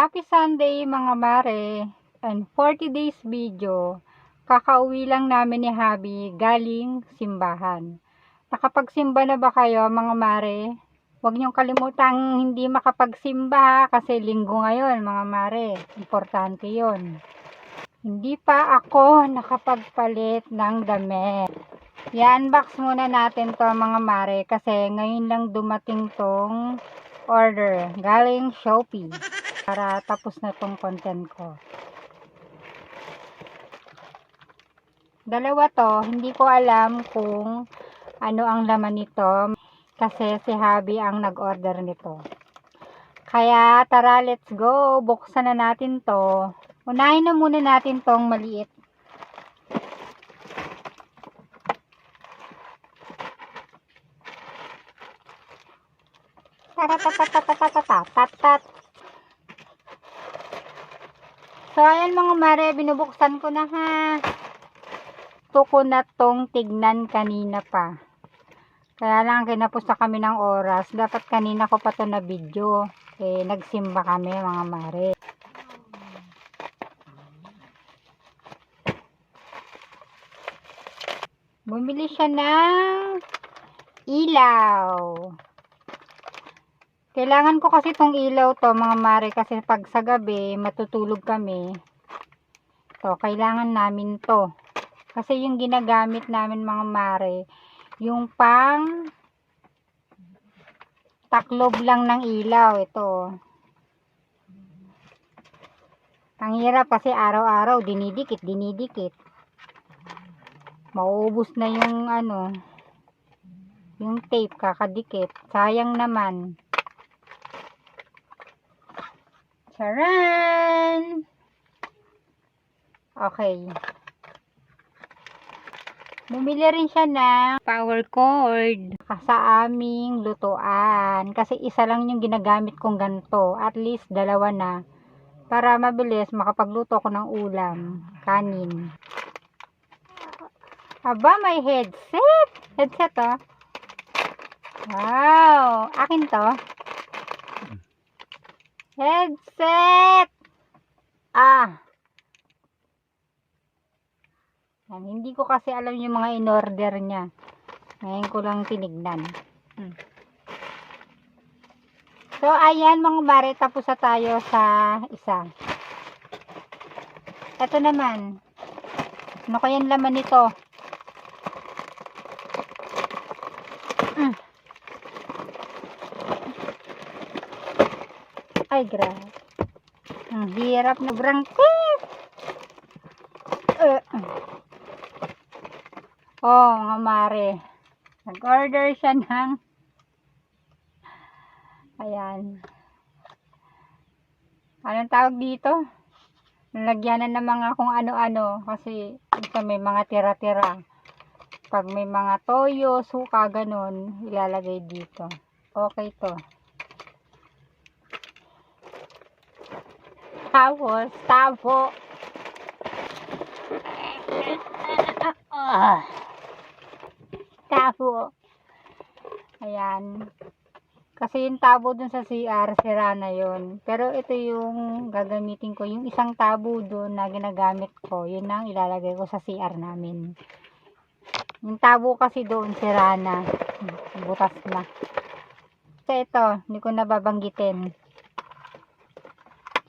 Happy Sunday mga mare and 40 days video. Kakauwi lang namin ni Habi galing simbahan. Nakapagsimba na ba kayo mga mare? Huwag niyong kalimutang hindi makapagsimba kasi linggo ngayon mga mare. Importante yon. Hindi pa ako nakapagpalit ng damit. I-unbox muna natin to mga mare kasi ngayon lang dumating tong order galing Shopee para tapos na tong content ko. Dalawa to, hindi ko alam kung ano ang laman nito kasi si Habi ang nag-order nito. Kaya tara, let's go. Buksan na natin to. Unahin na muna natin tong maliit. Tatatatatatatatat. So, ayan mga mare, binubuksan ko na ha. Ito ko na tong tignan kanina pa. Kaya lang kinapos na kami ng oras. Dapat kanina ko pa to na video. Eh, nagsimba kami mga mare. Bumili siya ng ilaw. Kailangan ko kasi tong ilaw to mga mare kasi pag sa gabi matutulog kami. To, kailangan namin to. Kasi yung ginagamit namin mga mare, yung pang taklob lang ng ilaw ito. Ang hirap kasi araw-araw dinidikit, dinidikit. Mauubos na yung ano, yung tape kakadikit. Sayang naman. Charan! Okay. Bumili rin siya ng power cord sa aming lutuan. Kasi isa lang yung ginagamit kong ganito. At least dalawa na. Para mabilis makapagluto ko ng ulam. Kanin. Aba, may headset. Headset oh. Wow. Akin to. Headset! Ah. Yan, hindi ko kasi alam yung mga in-order niya. Ngayon ko lang tinignan. Hmm. So, ayan mga mare, tapos na tayo sa isa. Ito naman. Ano kayang laman nito? Ay, grabe. Ang hirap na brang tip. Uh. Oh, mga mare. Nag-order siya ng Ayan. Anong tawag dito? Nalagyanan ng mga kung ano-ano kasi ito may mga tira-tira. Pag may mga toyo, suka, ganun, ilalagay dito. Okay to. Tapos, tabo. Ah. Tabo. Ayan. Kasi yung tabo dun sa CR, sira na yun. Pero ito yung gagamitin ko. Yung isang tabo dun na ginagamit ko, yun ang ilalagay ko sa CR namin. Yung tabo kasi doon, sira na. Butas na. So ito, hindi ko nababanggitin.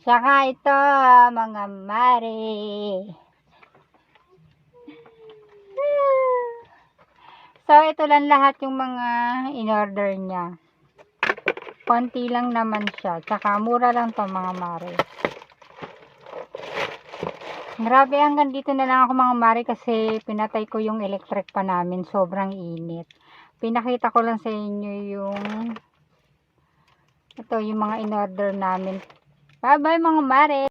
Saka ito, mga mare. So, ito lang lahat yung mga in-order niya. Konti lang naman siya. Tsaka, mura lang to mga mare. Grabe, hanggang dito na lang ako mga mare kasi pinatay ko yung electric pa namin. Sobrang init. Pinakita ko lang sa inyo yung ito, yung mga in-order namin. Bye-bye mga mare!